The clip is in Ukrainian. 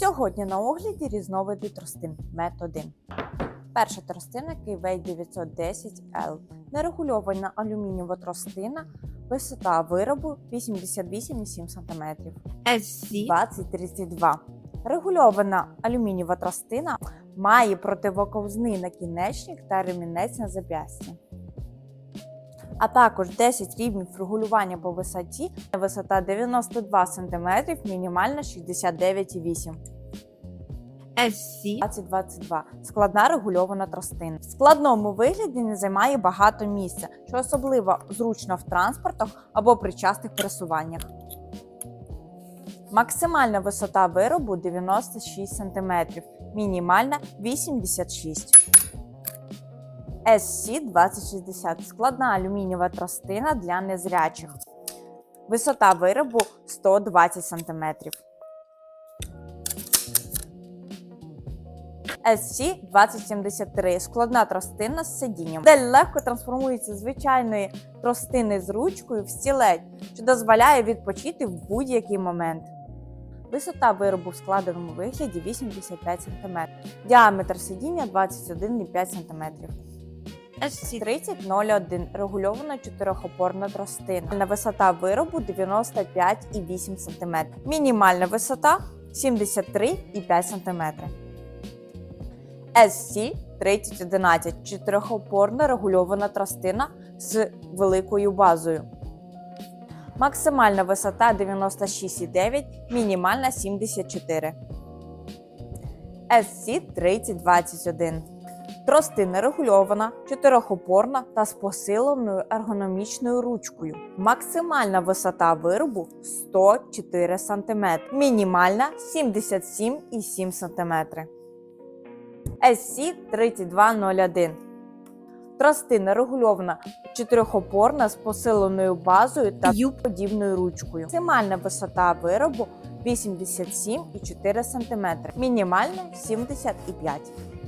Сьогодні на огляді різновиди тростин мет 1. Перша тростина Кейвей 910L. Нерегульована алюмінієва тростина, висота виробу 88,7 см. SC 2032. Регульована алюмінієва тростина має противоковзний накінечник та ремінець на зап'ясті. А також 10 рівнів регулювання по висоті, висота 92 см, мінімальна 69,8 SC 2022. Складна регульована тростина. В складному вигляді не займає багато місця, що особливо зручно в транспортах або при частих пересуваннях. Максимальна висота виробу 96 см, мінімальна 86 SC 2060 складна алюмінієва тростина для незрячих. Висота виробу 120 см. SC-2073 складна тростина з сидінням. Модель легко трансформується звичайної тростини з ручкою в стілець, що дозволяє відпочити в будь-який момент. Висота виробу в складеному вигляді 85 см. Діаметр сидіння 21,5 см. SC 3001 регульована чотирьохопорна тростина. Висота виробу 95,8 см. Мінімальна висота 73,5 см. SC 3011 чотирьохопорна регульована тростина з великою базою. Максимальна висота 96,9, мінімальна 74. SC 3021 Тростина регульована, чотирьохопорна та з посиленою ергономічною ручкою. Максимальна висота виробу 104 см, мінімальна 77,7 см. SC 3201 Тростина регульована, чотирьохопорна з посиленою базою та Юб. подібною ручкою. Максимальна висота виробу 87,4 см, мінімальна 75 см.